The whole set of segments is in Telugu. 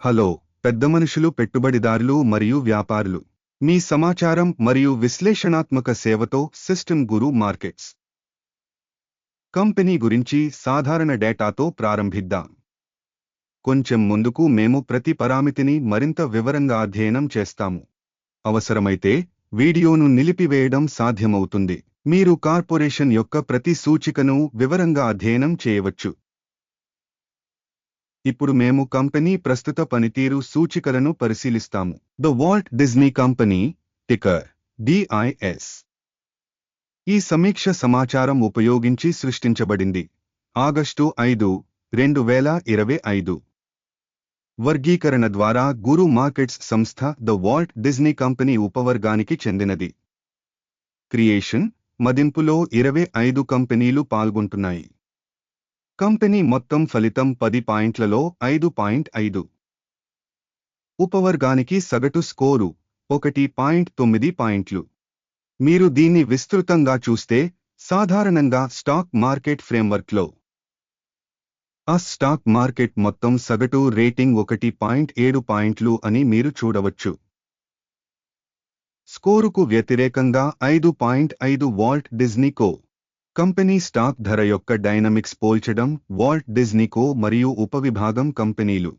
హలో పెద్ద మనుషులు పెట్టుబడిదారులు మరియు వ్యాపారులు. మీ సమాచారం మరియు విశ్లేషణాత్మక సేవతో సిస్టమ్ గురు మార్కెట్స్. కంపెనీ గురించి సాధారణ డేటాతో ప్రారంభిద్దాం. కొంచెం ముందుకు మేము ప్రతి పరామితిని మరింత వివరంగా అధ్యయనం చేస్తాము. అవసరమైతే వీడియోను నిలిపివేయడం సాధ్యమవుతుంది. మీరు కార్పొరేషన్ యొక్క ప్రతి సూచికను వివరంగా అధ్యయనం చేయవచ్చు. ఇప్పుడు మేము కంపెనీ ప్రస్తుత పనితీరు సూచికలను పరిశీలిస్తాము. The Walt Disney company ticker DIS ఈ సమీక్ష సమాచారం ఉపయోగించి సృష్టించబడింది. ఆగస్టు ఐదు రెండు వేల ఇరవై ఐదు. వర్గీకరణ ద్వారా గురు మార్కెట్స్ సంస్థ ద వాల్ట్ డిజ్నీ కంపెనీ ఉపవర్గానికి చెందినది. క్రియేషన్ మదింపులో ఇరవై ఐదు కంపెనీలు పాల్గొంటున్నాయి. కంపెనీ మొత్తం ఫలితం పది పాయింట్లలో ఐదు పాయింట్ ఐదు. ఉపవర్గానికి సగటు స్కోరు ఒకటి పాయింట్ తొమ్మిది పాయింట్లు. మీరు దీన్ని విస్తృతంగా చూస్తే సాధారణంగా స్టాక్ మార్కెట్ ఫ్రేమ్వర్క్లో. ఆ స్టాక్ మార్కెట్ మొత్తం సగటు రేటింగ్ ఒకటి పాయింట్ ఏడు పాయింట్లు అని మీరు చూడవచ్చు. స్కోరుకు వ్యతిరేకంగా ఐదు పాయింట్ ఐదు వాల్ట్ డిజ్నీకో కంపెనీ స్టాక్ ధర యొక్క డైనమిక్స్ పోల్చడం వాల్ట్ డిజ్నీకో మరియు ఉపవిభాగం కంపెనీలు.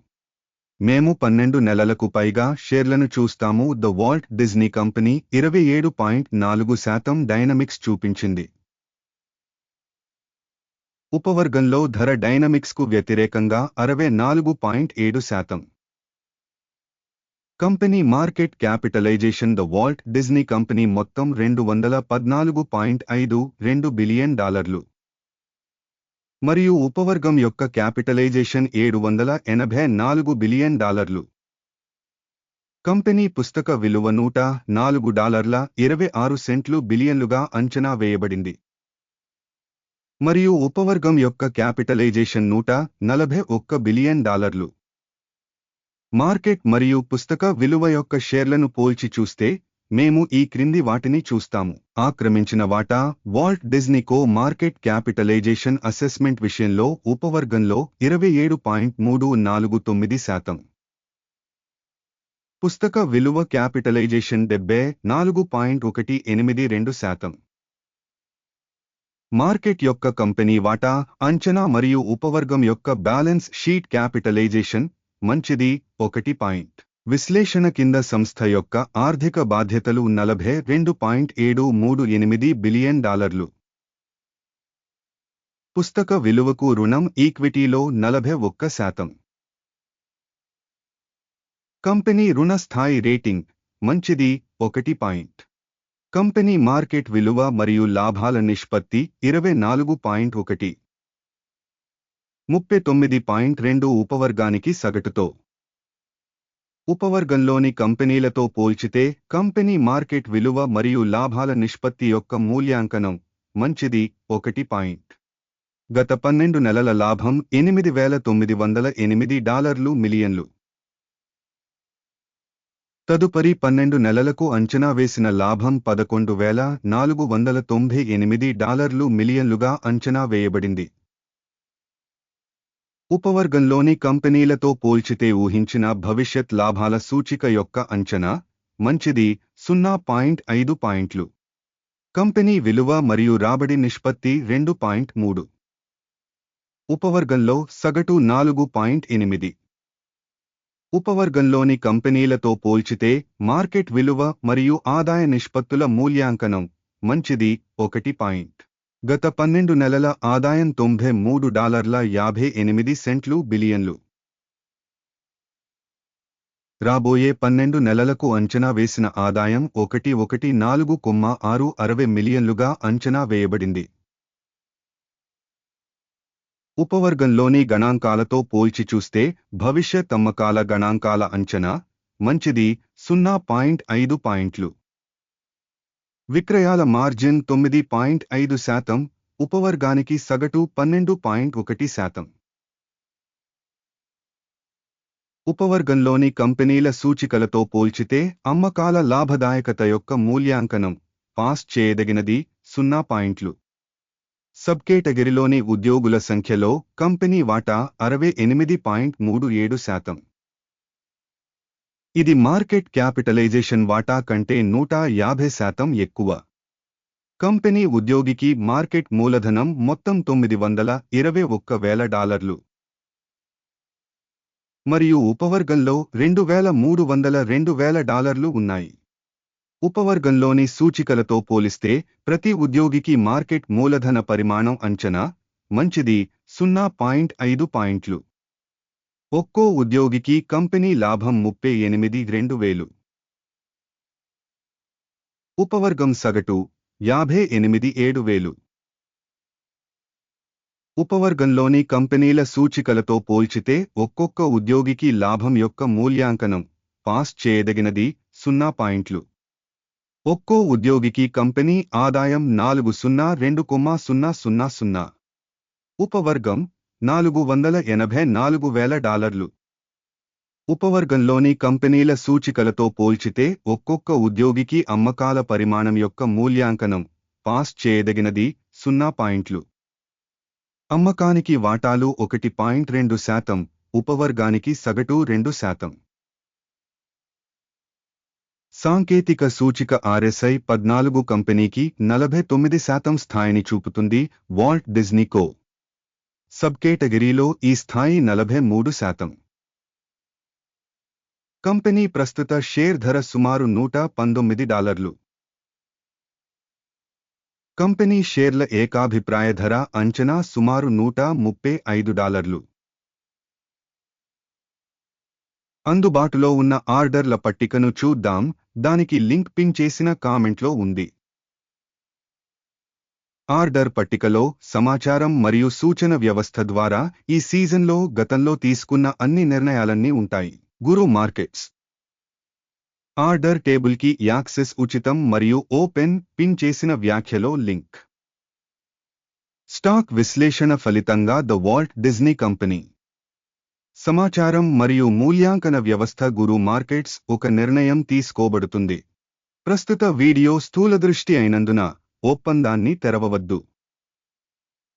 మేము పన్నెండు నెలలకు పైగా షేర్లను చూస్తాము. ద వాల్ట్ డిజ్నీ కంపెనీ ఇరవై ఏడు పాయింట్ నాలుగు శాతం డైనమిక్స్ చూపించింది. ఉపవర్గంలో ధర డైనమిక్స్కు వ్యతిరేకంగా అరవై నాలుగు పాయింట్ ఏడు శాతం. Company market capitalisation the Walt Disney company మొత్తం రెండు వందల పద్నాలుగు పాయింట్ ఐదు రెండు బిలియన్ డాలర్లు. మరియు ఉపవర్గం యొక్క క్యాపిటలైజేషన్ ఏడు వందల ఎనభై నాలుగు బిలియన్ డాలర్లు. కంపెనీ పుస్తక విలువ నూట నాలుగు డాలర్ల ఇరవై ఆరు సెంట్లు బిలియన్లుగా అంచనా వేయబడింది. మరియు ఉపవర్గం యొక్క క్యాపిటలైజేషన్ నూట నలభై ఒక్క బిలియన్ డాలర్లు. మార్కెట్ మరియు పుస్తక విలువ యొక్క షేర్లను పోల్చి చూస్తే మేము ఈ క్రింది వాటిని చూస్తాము. ఆక్రమించిన వాటా వాల్ట్ డిజ్నీకో మార్కెట్ క్యాపిటలైజేషన్ అసెస్మెంట్ విషయంలో ఉపవర్గంలో ఇరవై ఏడు పాయింట్ మూడు నాలుగు తొమ్మిది శాతం. పుస్తక విలువ క్యాపిటలైజేషన్ డెబ్బై నాలుగు పాయింట్ ఒకటి ఎనిమిది రెండు శాతం. మార్కెట్ యొక్క కంపెనీ వాటా అంచనా మరియు ఉపవర్గం యొక్క బ్యాలెన్స్ షీట్ క్యాపిటలైజేషన్ మంచిది ఒకటి పాయింట్. విశ్లేషణ కింద సంస్థ యొక్క ఆర్థిక బాధ్యతలు నలభై రెండు పాయింట్ ఏడు మూడు ఎనిమిది బిలియన్ డాలర్లు. పుస్తక విలువకు రుణం ఈక్విటీలో నలభై ఒక్క శాతం. కంపెనీ రుణ స్థాయి రేటింగ్ మంచిది ఒకటి పాయింట్. కంపెనీ మార్కెట్ విలువ మరియు లాభాల నిష్పత్తి ఇరవై నాలుగు పాయింట్ ఒకటి. ముప్పై తొమ్మిది పాయింట్ రెండు ఉపవర్గానికి సగటుతో. ఉపవర్గంలోని కంపెనీలతో పోల్చితే కంపెనీ మార్కెట్ విలువ మరియు లాభాల నిష్పత్తి యొక్క మూల్యాంకనం మంచిది ఒకటి పాయింట్. గత పన్నెండు నెలల లాభం ఎనిమిది వేల తొమ్మిది వందల ఎనిమిది డాలర్లు మిలియన్లు. తదుపరి పన్నెండు నెలలకు అంచనా వేసిన లాభం పదకొండు వేల నాలుగు వందల తొంభై ఎనిమిది డాలర్లు మిలియన్లుగా అంచనా వేయబడింది. ఉపవర్గంలోని కంపెనీలతో పోల్చితే ఊహించిన భవిష్యత్ లాభాల సూచిక యొక్క అంచనా మంచిది సున్నా పాయింట్ ఐదు పాయింట్లు. కంపెనీ విలువ మరియు రాబడి నిష్పత్తి రెండు పాయింట్ మూడు. ఉపవర్గంలో సగటు నాలుగు పాయింట్ ఎనిమిది. ఉపవర్గంలోని కంపెనీలతో పోల్చితే మార్కెట్ విలువ మరియు ఆదాయ నిష్పత్తుల మూల్యాంకనం మంచిది ఒకటి పాయింట్. గత పన్నెండు నెలల ఆదాయం తొంభై మూడు డాలర్ల యాభై ఎనిమిది సెంట్లు బిలియన్లు. రాబోయే పన్నెండు నెలలకు అంచనా వేసిన ఆదాయం ఒకటి ఒకటి నాలుగు కొమ్మ ఆరు అరవై మిలియన్లుగా అంచనా వేయబడింది. ఉపవర్గంలోని గణాంకాలతో పోల్చి చూస్తే భవిష్యత్ అమ్మకాల గణాంకాల అంచనా మంచిది సున్నా పాయింట్ ఐదు పాయింట్లు. విక్రయాల మార్జిన్ తొమ్మిది పాయింట్ ఐదు శాతం ఉపవర్గానికి సగటు పన్నెండు పాయింట్ ఒకటి శాతం. ఉపవర్గంలోని కంపెనీల సూచికలతో పోల్చితే అమ్మకాల లాభదాయకత యొక్క మూల్యాంకనం పాస్ చేయదగినది సున్నా పాయింట్లు. సబ్ కేటగిరీలోని ఉద్యోగుల సంఖ్యలో కంపెనీ వాటా అరవై ఎనిమిది పాయింట్ మూడు ఏడు శాతం. ఇది మార్కెట్ క్యాపిటలైజేషన్ వాటా కంటే నూట యాభై శాతం ఎక్కువ. కంపెనీ ఉద్యోగికి మార్కెట్ మూలధనం మొత్తం తొమ్మిది వందల ఇరవై ఒక్క వేల డాలర్లు. మరియు ఉపవర్గంలో రెండు వేల మూడు వందల రెండు వేల డాలర్లు ఉన్నాయి. ఉపవర్గంలోని సూచికలతో పోలిస్తే ప్రతి ఉద్యోగికి మార్కెట్ మూలధన పరిమాణం అంచనా మంచిది సున్నా పాయింట్ ఐదు పాయింట్లు. ఒక్కో ఉద్యోగికి కంపెనీ లాభం ముప్పై ఎనిమిది రెండు వేలు. ఉపవర్గం సగటు యాభై ఎనిమిది ఏడు వేలు. ఉపవర్గంలోని కంపెనీల సూచికలతో పోల్చితే ఒక్కొక్క ఉద్యోగికి లాభం యొక్క మూల్యాంకనం పాస్ చేయదగినది సున్నా పాయింట్లు. ఒక్కో ఉద్యోగికి కంపెనీ ఆదాయం నాలుగు సున్నా రెండు కొమ్మ సున్నా సున్నా సున్నా. ఉపవర్గం నాలుగు వందల ఎనభై నాలుగు వేల డాలర్లు. ఉపవర్గంలోని కంపెనీల సూచికలతో పోల్చితే ఒక్కొక్క ఉద్యోగికి అమ్మకాల పరిమాణం యొక్క మూల్యాంకనం పాస్ చేయదగినది సున్నా పాయింట్లు. అమ్మకానికి వాటాలు ఒకటి పాయింట్ రెండు శాతం ఉపవర్గానికి సగటు రెండు శాతం. సాంకేతిక సూచిక ఆర్ఎస్ఐ పద్నాలుగు కంపెనీకి నలభై తొమ్మిది శాతం స్థాయిని చూపుతుంది వాల్ట్ డిజ్నీకో సబ్ కేటగిరీలో ఈ స్థాయి నలభై మూడు శాతం. కంపెనీ ప్రస్తుత షేర్ ధర సుమారు నూట పంతొమ్మిది డాలర్లు. కంపెనీ షేర్ల ఏకాభిప్రాయ ధర అంచనా సుమారు నూట ముప్పై ఐదు డాలర్లు. అందుబాటులో ఉన్న ఆర్డర్ల పట్టికను చూద్దాం దానికి లింక్ పిన్ చేసిన కామెంట్లో ఉంది. ఆర్డర్ పట్టికలో సమాచారం మరియు సూచన వ్యవస్థ ద్వారా ఈ సీజన్లో గతంలో తీసుకున్న అన్ని నిర్ణయాలన్నీ ఉంటాయి. Guru Markets. ఆర్డర్ టేబుల్కి యాక్సెస్ ఉచితం మరియు ఓపెన్ పిన్ చేసిన వ్యాఖ్యలో లింక్. స్టాక్ విశ్లేషణ ఫలితంగా ద వాల్ట్ డిజ్నీ కంపెనీ. సమాచారం మరియు మూల్యాంకన వ్యవస్థ గురు మార్కెట్స్ ఒక నిర్ణయం తీసుకోబడుతుంది. ప్రస్తుత వీడియో స్థూలదృష్టి అయినందున ఒప్పందాన్ని తెరవవద్దు.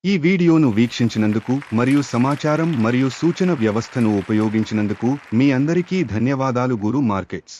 ఈ వీడియోను వీక్షించినందుకు మరియు సమాచారం మరియు సూచన వ్యవస్థను ఉపయోగించినందుకు మీ అందరికీ ధన్యవాదాలు గురు మార్కెట్స్.